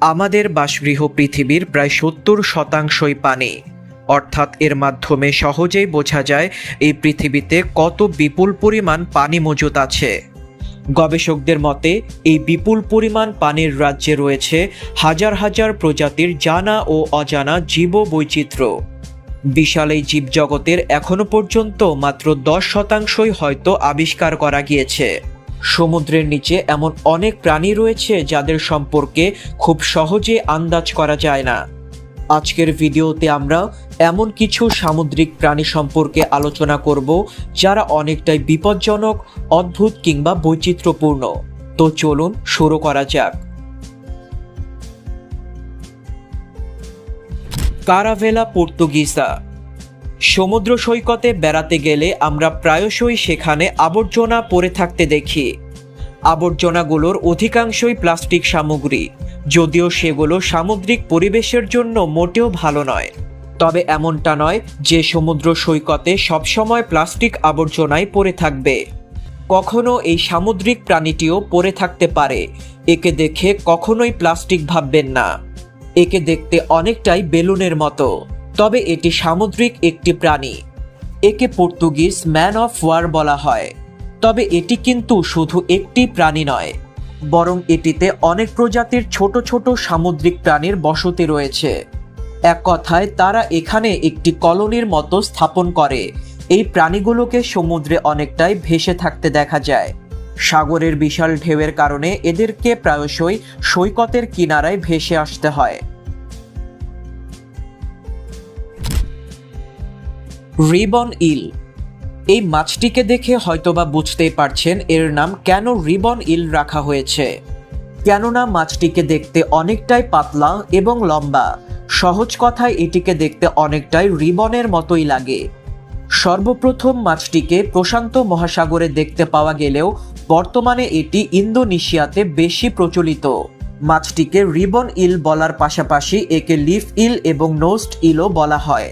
আমাদের বাসগৃহ পৃথিবীর প্রায় সত্তর শতাংশই পানি। অর্থাৎ এর মাধ্যমে সহজেই বোঝা যায় এই পৃথিবীতে কত বিপুল পরিমাণ পানি মজুত আছে। গবেষকদের মতে, এই বিপুল পরিমাণ পানির রাজ্যে রয়েছে হাজার হাজার প্রজাতির জানা ও অজানা জীব বৈচিত্র্য বিশাল এই জীবজগতের এখনও পর্যন্ত মাত্র দশ শতাংশই হয়তো আবিষ্কার করা গিয়েছে। সমুদ্রের নিচে এমন অনেক প্রাণী রয়েছে যাদের সম্পর্কে খুব সহজে আন্দাজ করা যায় না। আজকের ভিডিওতে আমরা এমন কিছু সামুদ্রিক প্রাণী সম্পর্কে আলোচনা করব যারা অনেকটাই বিপজ্জনক, অদ্ভুত কিংবা বৈচিত্র্যপূর্ণ। তো চলুন শুরু করা যাক। কারাভেলা পর্তুগিজা সমুদ্র সৈকতে বেড়াতে গেলে আমরা প্রায়শই সেখানে আবর্জনা পড়ে থাকতে দেখি। আবর্জনাগুলোর অধিকাংশই প্লাস্টিক সামগ্রী, যদিও সেগুলো সামুদ্রিক পরিবেশের জন্য মোটেও ভালো নয়। তবে এমনটা নয় যে সমুদ্র সৈকতে সবসময় প্লাস্টিক আবর্জনায় পড়ে থাকবে। কখনো এই সামুদ্রিক প্রাণীটিও পড়ে থাকতে পারে। একে দেখে কখনোই প্লাস্টিক ভাববেন না। একে দেখতে অনেকটাই বেলুনের মতো। তবে এটি সামুদ্রিক একটি প্রাণী। একে পর্তুগিজ ম্যান অফ ওয়ার বলা হয়। তবে এটি কিন্তু শুধু একটি প্রাণী নয়, বরং এটিতে অনেক প্রজাতির ছোট ছোট সামুদ্রিক প্রাণীর বসতি রয়েছে। এক কথায়, তারা এখানে একটি কলোনির মতো স্থাপন করে। এই প্রাণীগুলোকে সমুদ্রে অনেকটাই ভেসে থাকতে দেখা যায়। সাগরের বিশাল ঢেউয়ের কারণে এদেরকে প্রায়শই সৈকতের কিনারায় ভেসে আসতে হয়। Ribbon eel. এই মাছটিকে দেখে হয়তোবা বুঝতেই পারছেন এর নাম কেন রিবন ইল রাখা হয়েছে। কেননা মাছটিকে দেখতে অনেকটাই পাতলা এবং লম্বা। সহজ কথায় এটিকে দেখতে অনেকটাই রিবনের মতোই লাগে। সর্বপ্রথম মাছটিকে প্রশান্ত মহাসাগরে দেখতে পাওয়া গেলেও বর্তমানে এটি ইন্দোনেশিয়াতে বেশি প্রচলিত। মাছটিকে রিবন ইল বলার পাশাপাশি একে লিফ ইল এবং নোস্ট ইলও বলা হয়।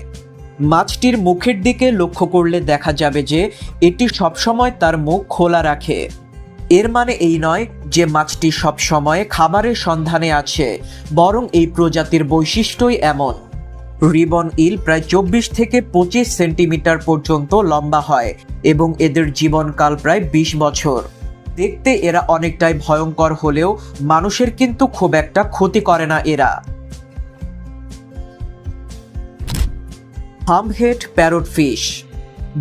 মাছটির মুখের দিকে লক্ষ্য করলে দেখা যাবে যে এটি সবসময় তার মুখ খোলা রাখে। এর মানে এই নয় যে মাছটি সবসময় খাবারের সন্ধানে আছে, বরং এই প্রজাতির বৈশিষ্ট্যই এমন। রিবন ইল প্রায় চব্বিশ থেকে পঁচিশ সেন্টিমিটার পর্যন্ত লম্বা হয় এবং এদের জীবনকাল প্রায় বিশ বছর। দেখতে এরা অনেকটাই ভয়ঙ্কর হলেও মানুষের কিন্তু খুব একটা ক্ষতি করে না এরা। Humphead parrot fish.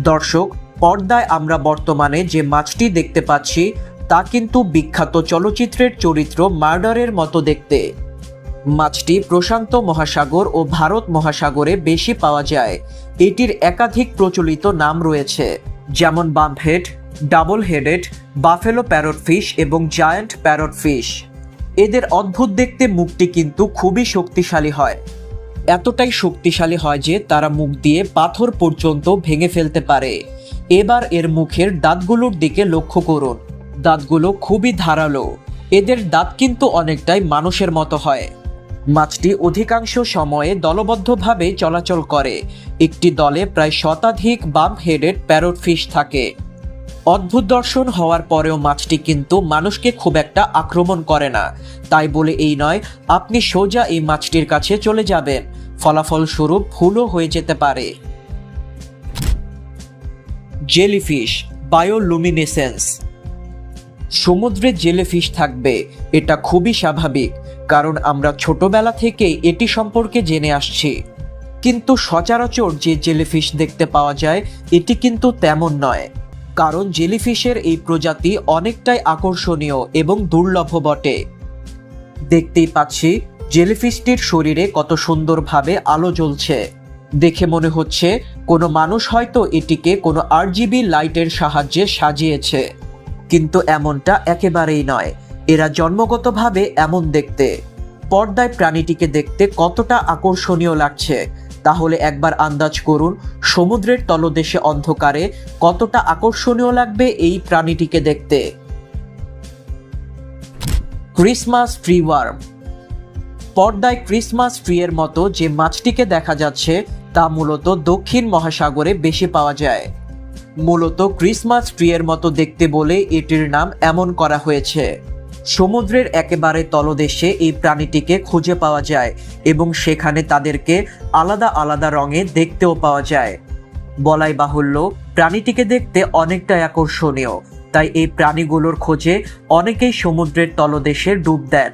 দর্শক, পর্দায় আমরা বর্তমানে যে মাছটি দেখতে পাচ্ছি, তা কিন্তু বিখ্যাত চলচ্চিত্রের চরিত্র মার্ডারের মতো দেখতে। মাছটি প্রশান্ত মহাসাগর ও ভারত মহাসাগরে বেশি পাওয়া যায়। এটির একাধিক প্রচলিত নাম রয়েছে, যেমন bumphead double headed buffalo parrot fish এবং জায়ান্ট প্যারট ফিশ। এদের অদ্ভুত দেখতে মুখটি কিন্তু খুবই শক্তিশালী হয়। এতটাই শক্তিশালী হয় যে তারা মুখ দিয়ে পাথর পর্যন্ত ভেঙে ফেলতে পারে। এবার এর মুখের দাঁতগুলোর দিকে লক্ষ্য করুন। দাঁতগুলো খুবই ধারালো। এদের দাঁত কিন্তু অনেকটাই মানুষের মতো হয়। মাছটি অধিকাংশ সময়ে দলবদ্ধভাবে চলাচল করে। একটি দলে প্রায় শতাধিক বাম হেডেড প্যারট ফিশ থাকে। অদ্ভুত দর্শন হওয়ার পরেও মাছটি কিন্তু মানুষকে খুব একটা আক্রমণ করে না। তাই বলে এই নয়, আপনি সোজা এই মাছটির কাছে চলে যাবেন। ফলাফলস্বরূপ ভুলও হয়ে যেতে পারে। Jellyfish, bioluminescence. সমুদ্রে জেলিফিশ থাকবে, এটা খুবই স্বাভাবিক, কারণ আমরা ছোটবেলা থেকেই এটি সম্পর্কে জেনে আসছি। কিন্তু সচরাচর যে জেলিফিশ দেখতে পাওয়া যায়, এটি কিন্তু তেমন নয়। কারণ জেলিফিশের এই প্রজাতি অনেকটাই আকর্ষণীয় এবং দুর্লভ বটে। দেখতেই পাচ্ছি জেলিফিশটির শরীরে কত সুন্দরভাবে আলো জ্বলছে। দেখে মনে হচ্ছে কোনো মানুষ হয়তো এটিকে কোনো আরজিবি লাইটের সাহায্যে সাজিয়েছে। কিন্তু এমনটা একেবারেই নয়। এরা জন্মগতভাবে এমন দেখতে। পর্দায় প্রাণীটিকে দেখতে কতটা আকর্ষণীয় লাগছে। তাহলে একবার আন্দাজ করুন, সমুদ্রের তলদেশে অন্ধকারে কতটা আকর্ষণীয় লাগবে এই প্রাণীটিকে দেখতে। Christmas tree worm. পর্দায় ক্রিসমাস ট্রিয়ের মতো যে মাছটিকে দেখা যাচ্ছে, তা মূলত দক্ষিণ মহাসাগরে বেশি পাওয়া যায়। মূলত ক্রিসমাস ট্রিয়ের মতো দেখতে বলে এটির নাম এমন করা হয়েছে। সমুদ্রের একেবারে তলদেশে এই প্রাণীটিকে খুঁজে পাওয়া যায় এবং সেখানে তাদেরকে আলাদা আলাদা রঙে দেখতেও পাওয়া যায়। বলাই বাহুল্য, প্রাণীটিকে দেখতে অনেকটাই আকর্ষণীয়, তাই এই প্রাণীগুলোর খোঁজে অনেকেই সমুদ্রের তলদেশে ডুব দেন।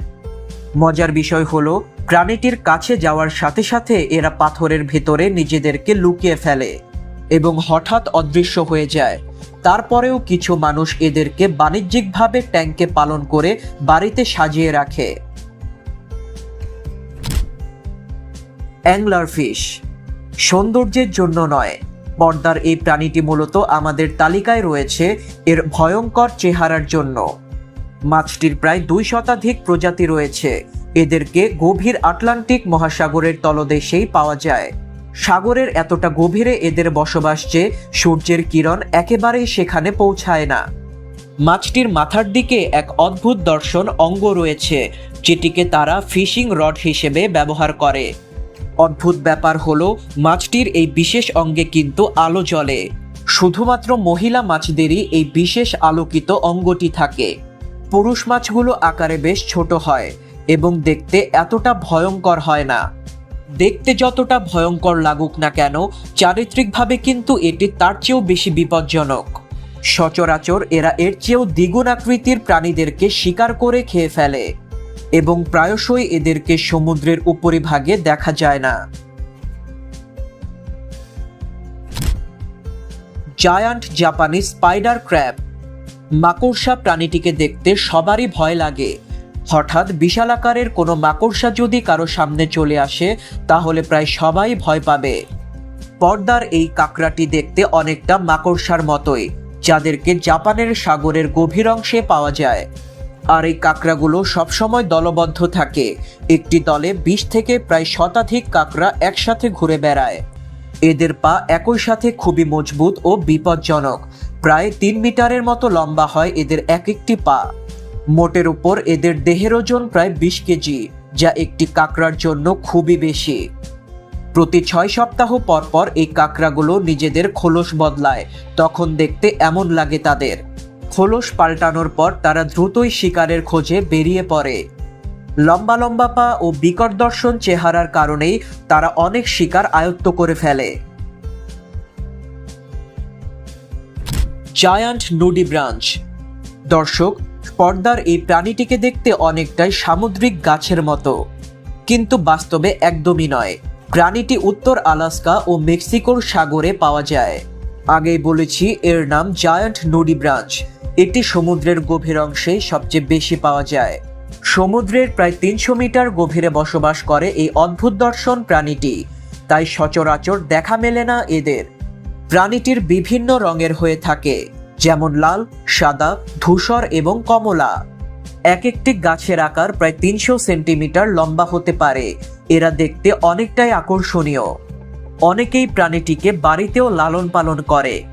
মজার বিষয় হলো, প্রাণীটির কাছে যাওয়ার সাথে সাথে এরা পাথরের ভেতরে নিজেদেরকে লুকিয়ে ফেলে এবং হঠাৎ অদৃশ্য হয়ে যায়। তারপরেও কিছু মানুষ এদেরকে বাণিজ্যিকভাবে ট্যাঙ্কে পালন করে বাড়িতে সাজিয়ে রাখে। অ্যাংলার ফিশ, সৌন্দর্যের জন্য নয়। পর্দার এই প্রাণীটি মূলত আমাদের তালিকায় রয়েছে এর ভয়ঙ্কর চেহারার জন্য। মাছটির প্রায় দুই শতাধিক প্রজাতি রয়েছে। এদেরকে গভীর আটলান্টিক মহাসাগরের তলদেশেই পাওয়া যায়। সাগরের এতটা গভীরে এদের বসবাস যে সূর্যের কিরণ একেবারেই সেখানে পৌঁছায় না। মাছটির মাথার দিকে এক অদ্ভুত দর্শন অঙ্গ রয়েছে, যেটিকে তারা ফিশিং রড হিসেবে ব্যবহার করে। অদ্ভুত ব্যাপার হলো, মাছটির এই বিশেষ অঙ্গে কিন্তু আলো জ্বলে। শুধুমাত্র মহিলা মাছদেরই এই বিশেষ আলোকিত অঙ্গটি থাকে। পুরুষ মাছগুলো আকারে বেশ ছোট হয় এবং দেখতে এতটা ভয়ঙ্কর হয় না। দেখতে যতটা ভয়ঙ্কর লাগুক না কেন, চারিত্রিকভাবে কিন্তু এটি তার চেয়েও বেশি বিপজ্জনক। সচরাচর এরা এর চেয়েও দ্বিগুণ আকৃতির প্রাণীদেরকে শিকার করে খেয়ে ফেলে এবং প্রায়শই এদেরকে সমুদ্রের উপরিভাগে দেখা যায় না। জায়ান্ট জাপানি স্পাইডার ক্র্যাব মাকড়সা প্রাণীটিকে দেখতে সবারই ভয় লাগে। হঠাৎ বিশাল আকারের কোনো মাকড়সা যদি কারও সামনে চলে আসে, তাহলে প্রায় সবাই ভয় পাবে। পর্দার এই কাঁকড়াটি দেখতে অনেকটা মাকড়সার মতোই, যাদেরকে জাপানের সাগরের গভীর অংশে পাওয়া যায়। আর এই কাঁকড়াগুলো সবসময় দলবদ্ধ থাকে। একটি দলে বিশ থেকে প্রায় শতাধিক কাঁকড়া একসাথে ঘুরে বেড়ায়। এদের পা একই সাথে খুবই মজবুত ও বিপজ্জনক। প্রায় তিন মিটারের মতো লম্বা হয় এদের এক একটি পা। মোটের উপর এদের দেহের ওজন প্রায় বিশ কেজি, যা একটি কাঁকড়ার জন্য খুবই বেশি। প্রতি ছয় সপ্তাহ পর পর এই কাঁকড়াগুলো নিজেদের খোলস বদলায়, তখন দেখতে এমন লাগে তাদের। খোলস পাল্টানোর পর তারা দ্রুতই শিকারের খোঁজে বেরিয়ে পড়ে। লম্বা লম্বা পা ও বিকট দর্শন চেহারার কারণেই তারা অনেক শিকার আয়ত্ত করে ফেলে। Giant nudibranch. দর্শক পর্দার এই প্রাণীটিকে দেখতে অনেকটাই সামুদ্রিক গাছের মতো। কিন্তু বাস্তবে একদমই নয়। প্রাণীটি উত্তর আলাস্কা ও মেক্সিকোর সাগরে পাওয়া যায়। আগেই বলেছি, এর নাম জায়ান্ট নুডি ব্রাঞ্চ। এটি সমুদ্রের গভীর অংশে সবচেয়ে বেশি পাওয়া যায়। সমুদ্রের প্রায় তিনশো মিটার গভীরে বসবাস করে এই অদ্ভুত দর্শন প্রাণীটি। তাই সচরাচর দেখা মেলে না এদের। প্রাণীটির বিভিন্ন রঙের হয়ে থাকে। যেমন লাল, সাদা, ধূসর এবং কমলা। এক একটি গাছের আকার প্রায় তিনশো সেন্টিমিটার লম্বা হতে পারে। এরা দেখতে অনেকটাই আকর্ষণীয়। অনেকেই প্রাণীটিকে বাড়িতেও লালন পালন করে।